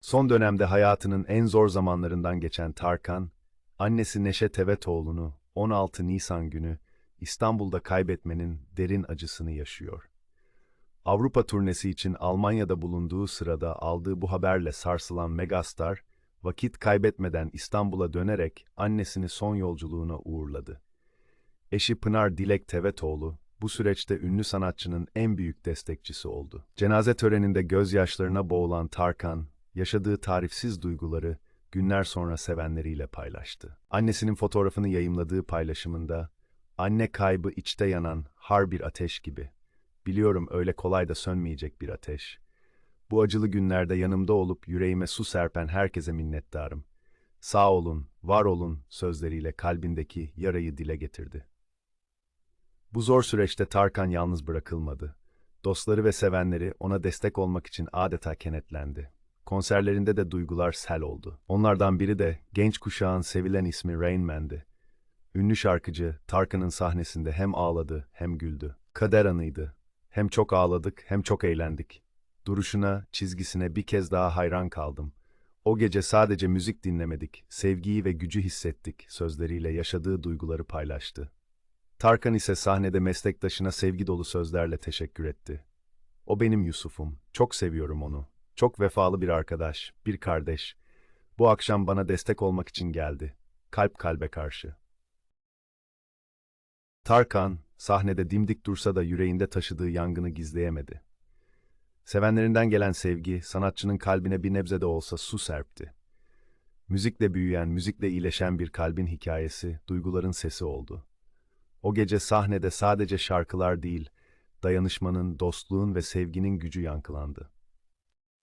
Son dönemde hayatının en zor zamanlarından geçen Tarkan, annesi Neşe Tevetoğlu'nu 16 Nisan günü İstanbul'da kaybetmenin derin acısını yaşıyor. Avrupa turnesi için Almanya'da bulunduğu sırada aldığı bu haberle sarsılan megastar, vakit kaybetmeden İstanbul'a dönerek annesini son yolculuğuna uğurladı. Eşi Pınar Dilek Tevetoğlu, bu süreçte ünlü sanatçının en büyük destekçisi oldu. Cenaze töreninde gözyaşlarına boğulan Tarkan, yaşadığı tarifsiz duyguları günler sonra sevenleriyle paylaştı. Annesinin fotoğrafını yayımladığı paylaşımında, anne kaybı içte yanan har bir ateş gibi. Biliyorum öyle kolay da sönmeyecek bir ateş. Bu acılı günlerde yanımda olup yüreğime su serpen herkese minnettarım. Sağ olun, var olun sözleriyle kalbindeki yarayı dile getirdi. Bu zor süreçte Tarkan yalnız bırakılmadı. Dostları ve sevenleri ona destek olmak için adeta kenetlendi. Konserlerinde de duygular sel oldu. Onlardan biri de genç kuşağın sevilen ismi Rain Man'di. Ünlü şarkıcı Tarkan'ın sahnesinde hem ağladı hem güldü. Kader anıydı. Hem çok ağladık hem çok eğlendik. Duruşuna, çizgisine bir kez daha hayran kaldım. O gece sadece müzik dinlemedik, sevgiyi ve gücü hissettik sözleriyle yaşadığı duyguları paylaştı. Tarkan ise sahnede meslektaşına sevgi dolu sözlerle teşekkür etti. O benim Yusuf'um, çok seviyorum onu. Çok vefalı bir arkadaş, bir kardeş. Bu akşam bana destek olmak için geldi. Kalp kalbe karşı. Tarkan, sahnede dimdik dursa da yüreğinde taşıdığı yangını gizleyemedi. Sevenlerinden gelen sevgi, sanatçının kalbine bir nebze de olsa su serpti. Müzikle büyüyen, müzikle iyileşen bir kalbin hikayesi, duyguların sesi oldu. O gece sahnede sadece şarkılar değil, dayanışmanın, dostluğun ve sevginin gücü yankılandı.